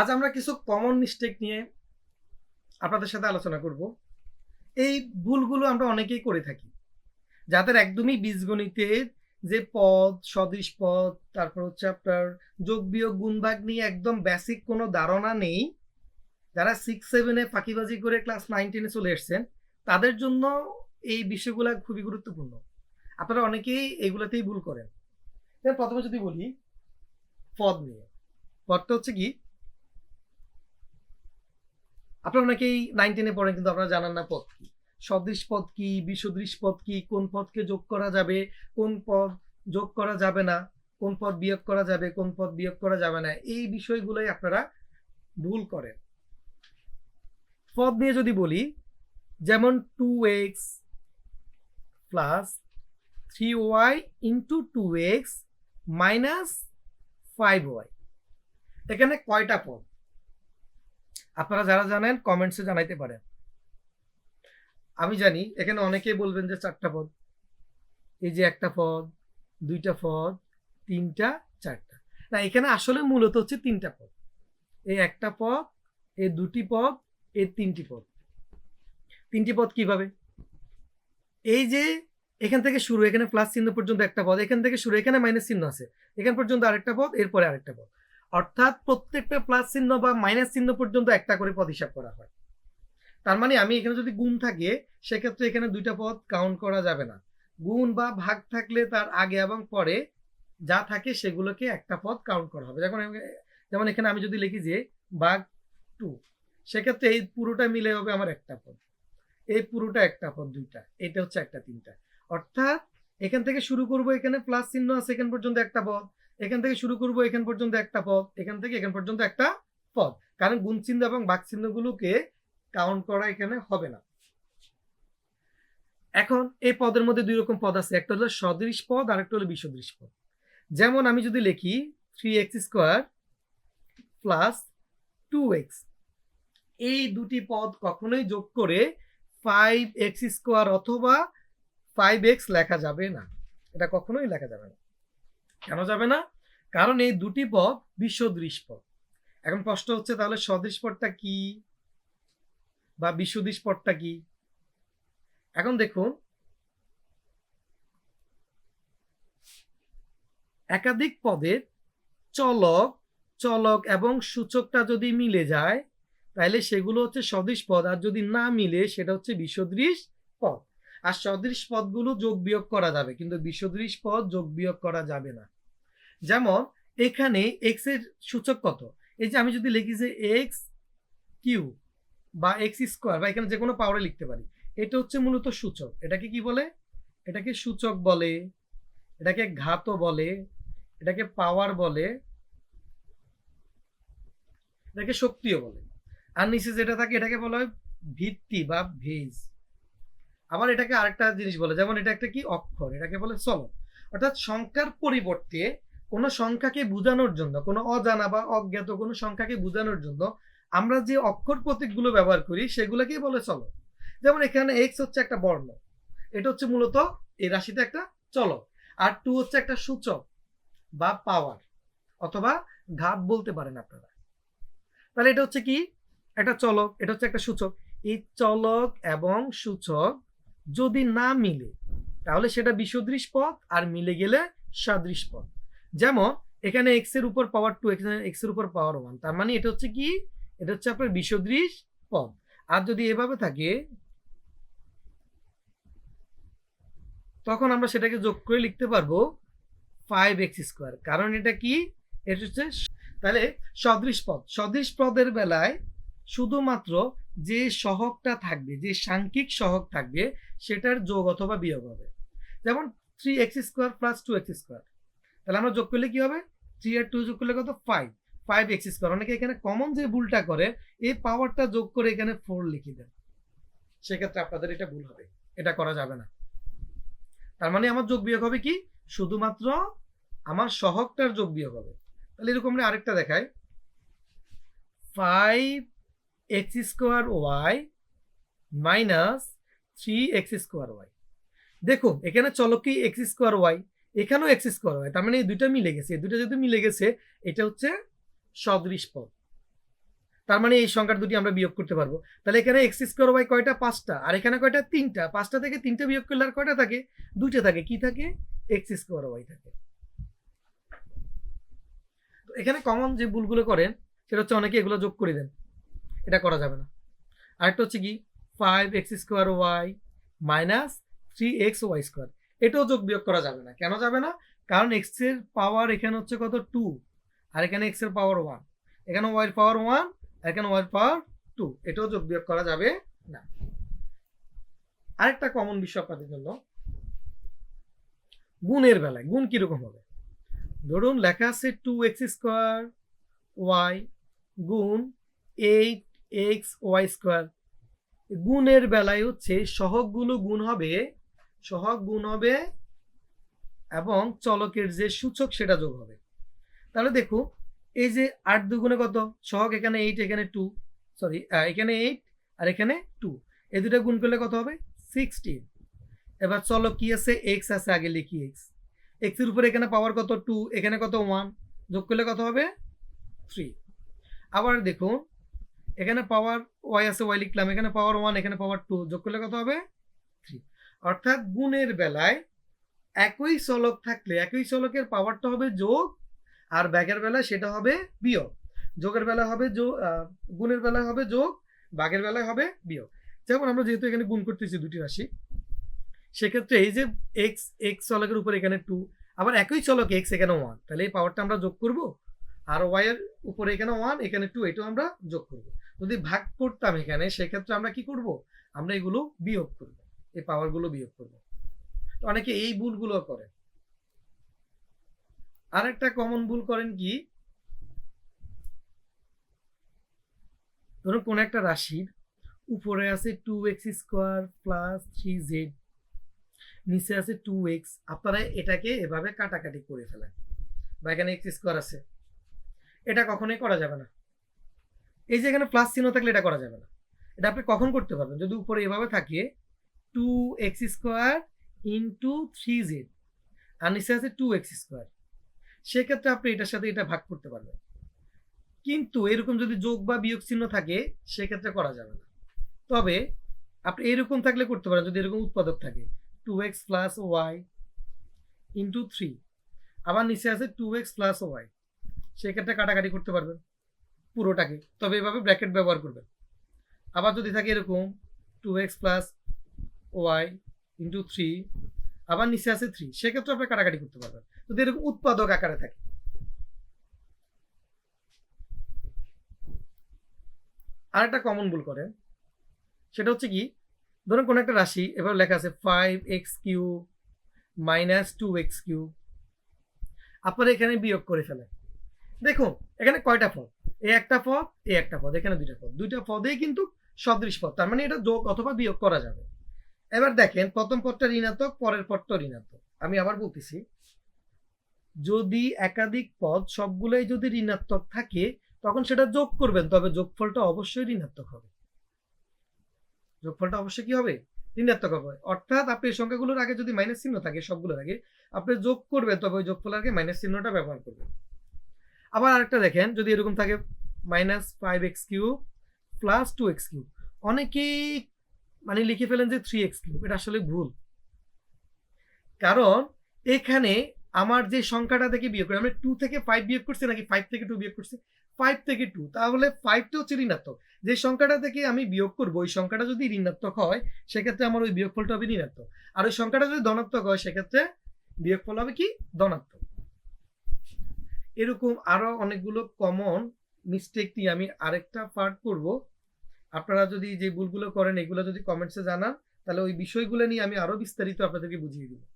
আজ আমরা কিছু কমন মিস্টেক নিয়ে আপনাদের সাথে আলোচনা করব। এই ভুলগুলো আমরা অনেকেই করে থাকি, যাদের একদমই বীজগণিতের যে পদ, সদৃশ পদ, তারপর হচ্ছে আপনার যোগ বিয়োগ, গুণভাগ নিয়ে একদম বেসিক কোনো ধারণা নেই, যারা সিক্স সেভেনে ফাঁকিবাজি করে ক্লাস নাইন টেনে চলে এসছেন, তাদের জন্য এই বিষয়গুলো খুবই গুরুত্বপূর্ণ। আপনারা অনেকেই এগুলোতেই ভুল করেন। প্রথমে যদি বলি, পদ নিয়ে। পদটা হচ্ছে কি? আপনারা অনেকেই নাইন টেনে পড়েন কিন্তু আপনারা জানান না পথ কি। সদৃশ পদ কি, বিসদৃশ পদ কি, কোন পদকে যোগ করা যাবে, কোন পদ যোগ করা যাবে না, কোন পদ বিয়োগ করা যাবে, কোন পদ বিয়োগ করা যাবে না, এই বিষয়গুলোই আপনারা ভুল করেন। পদ নিয়ে যদি বলি, যেমন two x plus three y into two x minus five y এখানে কয়টা পদ আপনারা যারা জানেন কমেন্টসে জানাইতে পারেন। আমি জানি, এখানে অনেকেই বলবেন যে চারটা পদ। এই যে একটা পদ, দুইটা পদ, তিনটা, চারটা। না, এখানে আসলে মূলত হচ্ছে তিনটা পদ। এই একটা পদ, এই দুটি পদ, এই তিনটি পদ। তিনটি পদ কীভাবে? এই যে এখান থেকে শুরু, এখানে প্লাস চিহ্ন পর্যন্ত একটা পদ, এখান থেকে শুরু, এখানে মাইনাস চিহ্ন আছে। এখান পর্যন্ত আরেকটা পদ, এরপরে আরেকটা পদ। অর্থাৎ প্রত্যেকটা প্লাস চিহ্ন বা মাইনাস চিহ্ন পর্যন্ত একটা করে পদ হিসাব করা হয়। তার মানে আমি এখানে যদি গুণ থাকে, সেক্ষেত্রে এখানে দুইটা পদ কাউন্ট করা যাবে না। গুণ বা ভাগ থাকলে তার আগে এবং পরে যা থাকে সেগুলোকে একটা পদ কাউন্ট করা হবে। যেমন যেমন এখানে আমি যদি লিখি যে বাঘ টু সেক্ষেত্রে এই পুরোটা মিলে হবে আমার একটা পদ। এই পুরোটা একটা পদ দুইটা, এটা হচ্ছে একটা তিনটা। অর্থাৎ এখান থেকে শুরু করব, এখানে প্লাস চিহ্ন আছে এখান পর্যন্ত একটা পদ। এখান থেকে শুরু করব এখান পর্যন্ত একটা পদ, এখান থেকে এখান পর্যন্ত একটা পদ। কারণ গুণ চিহ্ন এবং বাক চিহ্নগুলোকে কাউন্ট করা এখানে হবে না। এখন এই পদের মধ্যে দুই রকম পদ আছে, একটা হলো সদৃশ পদ আর একটা হলো বিসদৃশ পদ। যেমন আমি যদি লিখি three x square plus two x এই দুটি পদ কখনোই যোগ করে ফাইভ এক্স স্কোয়ার অথবা ফাইভ এক্স লেখা যাবে না। এটা কখনোই লেখা যাবে না। কেন যাবে না? কারণ এই দুটি পদ বিশ্বদৃশ পদ। এখন প্রশ্ন হচ্ছে, তাহলে সদৃশ পদটা কি? বা বিসদৃশ পদটা কি? এখন দেখুন, একাধিক পদের চলক চলক এবং সূচকটা যদি মিলে যায়, তাহলে সেগুলো হচ্ছে সদৃশ পদ, আর যদি না মিলে, সেটা হচ্ছে বিশ্বদৃশ পদ। আর সদৃশ পদগুলো যোগ বিয়োগ করা যাবে, কিন্তু বিসদৃশ পদ যোগ বিয়োগ করা যাবে না। যেমন, এখানে এক্সের সূচক কত? এই যে আমি যদি লিখি যে এক্স কিউ বা এক্স স্কোয়ার বা এখানে যে কোনো পাওয়ারে লিখতে পারি, এটা হচ্ছে মূলত সূচক। এটাকে কি বলে? এটাকে সূচক বলে, এটাকে ঘাত বলে, এটাকে পাওয়ার বলে, এটাকে শক্তিও বলে। আর নিচে যেটা থাকে, এটাকে বলা হয় ভিত্তি বা ভেজ। আবার এটাকে আরেকটা জিনিস বলে, যেমন এটা একটা কি? অক্ষর, এটাকে বলে চলক অর্থাৎ সংখ্যার পরিবর্তে কোনো সংখ্যাকে বোঝানোর জন্য, কোনো অজানা বা অজ্ঞাত কোনো সংখ্যাকে বোঝানোর জন্য আমরা যে অক্ষর প্রতীকগুলো ব্যবহার করি, সেগুলোকেই বলে চলক যেমন এখানে এক্স হচ্ছে একটা বর্ণ, এটা হচ্ছে মূলত এই রাশিতে একটা চলক আর টু হচ্ছে একটা সূচক বা পাওয়ার অথবা ঘাত বলতে পারেন আপনারা। তাহলে এটা হচ্ছে কি? একটা চলক, এটা হচ্ছে একটা সূচক। এই চলক এবং সূচক যদি না মিলে, তাহলে সেটা বিসদৃশ পদ আর মিলে গেলে সাদৃশ পদ যেমন, এখানে এক্সের উপর পাওয়ার টু এখানে এক্সের উপর পাওয়ার ওয়ান তার মানে এটা হচ্ছে কি? এটা হচ্ছে আপনার বিসদৃশ পদ আর যদি এভাবে থাকে, তখন আমরা সেটাকে যোগ করে লিখতে পারব ফাইভ এক্স স্কোয়ার কারণ এটা কি? এটা হচ্ছে তাহলে সদৃশ পদ সদৃশ পদের বেলায় শুধুমাত্র যে সহগটা থাকবে, যে সাংখ্যিক সহগ থাকবে, সেটার যোগ অথবা বিয়োগ হবে। যেমন three x square plus two x square তাহলে আমরা যোগ করলে কি হবে? থ্রি আর টু যোগ করলে কত? ফাইভ ফাইভ এক্স স্কোয়ার অনেকে এখানে কমন যে ভুলটা করে, এই পাওয়ারটা যোগ করে এখানে ফোর লিখে দেন। সেক্ষেত্রে আপনাদের এটা ভুল হবে। এটা করা যাবে না। তার মানে আমার যোগ বিয়োগ হবে কি? শুধুমাত্র আমার সহগটার যোগ বিয়োগ হবে। তাহলে এরকম আরেকটা দেখাই। Five x square y minus three x square y. দেখুন, এখানে চলক কি এক্স স্কোয়ার ওয়াই? এখানেও এক্স স্কোয়ার ওয়াই, তার মানে এই দুইটা মিলে গেছে। এই দুইটা যদি মিলে গেছে, এটা হচ্ছে সদৃশ পদ। তার মানে এই সংখ্যার দুটি আমরা বিয়োগ করতে পারব। তাহলে এখানে এক্স স্কোয়ার ওয়াই কয়টা? পাঁচটা। আর এখানে কয়টা? তিনটা। পাঁচটা থেকে তিনটা বিয়োগ করলে আর কয়টা থাকে? দুইটা থাকে। কি থাকে? এক্স স্কোয়ার ওয়াই থাকে। তো এখানে কমন যে ভুলগুলো করেন, সেটা হচ্ছে অনেকে এগুলো যোগ করে দেন। এটা করা যাবে না। আরেকটা হচ্ছে কি five x square y minus three x y square এটাও যোগ বিয়োগ করা যাবে না। কেন যাবে না? কারণ এক্সের পাওয়ার এখানে হচ্ছে কত? টু আর এখানে এক্সের পাওয়ার ওয়ান এখানে ওয়াই এর পাওয়ার ওয়ান আর এখানে ওয়াই এর পাওয়ার টু এটাও যোগ বিয়োগ করা যাবে না। আরেকটা কমন বিষয় আপনাদের জন্য। গুণের বেলায়, গুণ কীরকম হবে? ধরুন লেখা আছে টু এক্স স্কোয়ার ওয়াই গুণ এইট এক্স ওয়াই স্কোয়ার। গুণের বেলায় হচ্ছে সহগগুলো গুণ হবে, সহগ গুণ হবে এবং চলকের যে সূচক সেটা যোগ হবে। তাহলে দেখো, এই যে আট দুগুণে কত? সহগ এখানে এইট এখানে টু সরি এখানে এইট আর এখানে টু এই দুটা গুণ করলে কত হবে? সিক্সটিন এবার চলক কি আছে? এক্স আছে, আগে লিখি এক্স এক্সের উপরে এখানে পাওয়ার কত? টু এখানে কত? ওয়ান যোগ করলে কত হবে? থ্রি আবার দেখুন এখানে পাওয়ার ওয়াই আছে ওয়াই লিখলাম, এখানে পাওয়ার ওয়ান এখানে পাওয়ার টু যোগ করলে কত হবে? থ্রি অর্থাৎ গুণের বেলায় একই চলক থাকলে, একই চলকের পাওয়ারটা হবে যোগ, আর ব্যাগের বেলায় সেটা হবে বিয়োগ। যোগের বেলা হবে যোগ গুণের বেলায় হবে যোগ বাঘের বেলায় হবে বিয়োগ। যেমন আমরা যেহেতু এখানে গুণ করতেছি দুটি রাশি, সেক্ষেত্রে এই যে এক্স এক্স চলকের উপর এখানে টু আবার একই চলক এক্স এখানে ওয়ান তাহলে এই পাওয়ারটা আমরা যোগ করব, আর ওয়াইয়ের উপরে এখানে ওয়ান এখানে টু এটাও আমরা যোগ করব। যদি ভাগ করতাম এখানে, সেক্ষেত্রে আমরা কি করব? আমরা এগুলো বিয়োগ করব, এই পাওয়ারগুলো বিয়োগ করব। তো অনেকে এই ভুলগুলো করে। আরেকটা কমন ভুল করেন কি? ধরুন কোন একটা রাশির উপরে আছে two x square plus three z নিচে আছে টু এক্স আপনারা এটাকে এভাবে কাটাকাটি করে ফেলেন। বা এখানে এক্স স্কোয়ার আছে। এটা কখনোই করা যাবে না। এই যে এখানে প্লাস চিহ্ন থাকলে এটা করা যাবে না। এটা আপনি কখন করতে পারবেন? যদি উপরে এভাবে থাকে two x square into three z আর নিচে আছে টু এক্স স্কোয়ার সেক্ষেত্রে আপনি এটার সাথে এটা ভাগ করতে পারবেন। কিন্তু এরকম যদি যোগ বা বিয়োগ চিহ্ন থাকে, সেক্ষেত্রে করা যাবে না। তবে আপনি এরকম থাকলে করতে পারেন, যদি এরকম উৎপাদক থাকে। Two x plus y into three আবার নিচে আছে টু এক্স প্লাস ওয়াই সেক্ষেত্রে কাটাকাটি করতে পারবেন। পুরোটাকে। তবে এভাবে ব্র্যাকেট ব্যবহার করবেন। আবার যদি থাকে এরকম two x plus y into three আবার নিচে আছে থ্রি সেক্ষেত্রে আপনি কাটাকাটি করতে পারবেন। যদি এরকম উৎপাদক আকারে থাকে। আর একটা কমন ভুল করে সেটা হচ্ছে কি, ধরুন কোনো একটা রাশি এবার লেখা আছে five x cube minus two x cube আপনারা এখানে বিয়োগ করে ফেলেন। দেখুন, এখানে কয়টা পদ এই একটা পদ এই একটা পদ, এখানে দুইটা পদ। দুইটা পদেই কিন্তু সদৃশ পদ, তার মানে এটা যোগ অথবা বিয়োগ করা যাবে। এবার দেখেন, প্রথম পদটা ঋণাত্মক, পরের পদটা ঋণাত্মক। আমি আবার বলতেছি, যদি একাধিক পদ সবগুলোই যদি ঋণাত্মক থাকে, তখন সেটা যোগ করবেন, তবে যোগফলটা অবশ্যই ঋণাত্মক হবে। যোগফলটা অবশ্যই কি হবে? ঋণাত্মক হবে। অর্থাৎ আপনি এই সংখ্যাগুলোর আগে যদি মাইনাস চিহ্ন থাকে, সবগুলোর আগে, আপনি যোগ করবেন, তবে ওই যোগফলের আগে মাইনাস চিহ্নটা ব্যবহার করবেন। আবার আরেকটা দেখেন, যদি এরকম থাকে minus five x cube plus two x cube অনেকেই মানে লিখে ফেলেন যে থ্রি এক্স কিউব এটা আসলে ভুল। কারণ এখানে আমার যে সংখ্যাটা থেকে বিয়োগ করি আমি টু থেকে ফাইভ বিয়োগ করছি নাকি ফাইভ থেকে টু বিয়োগ করছি? ফাইভ থেকে টু তাহলে ফাইভটা হচ্ছে ঋণাত্মক। যে সংখ্যাটা থেকে আমি বিয়োগ করব, ওই সংখ্যাটা যদি ঋণাত্মক হয়, সেক্ষেত্রে আমার ওই বিয়োগফলটা হবে ঋণাত্মক। আর ওই সংখ্যাটা যদি ধনাত্মক হয়, সেক্ষেত্রে বিয়োগফল হবে কি? ধনাত্মক। এরকম আরও অনেকগুলো কমন মিস্টেক নিয়ে আমি আরেকটা পার্ট করব। আপনারা যদি যে ভুলগুলো করেন, এগুলো যদি কমেন্টসে জানান, তাহলে ওই বিষয়গুলো নিয়ে আমি আরও বিস্তারিত আপনাদেরকে বুঝিয়ে দিব।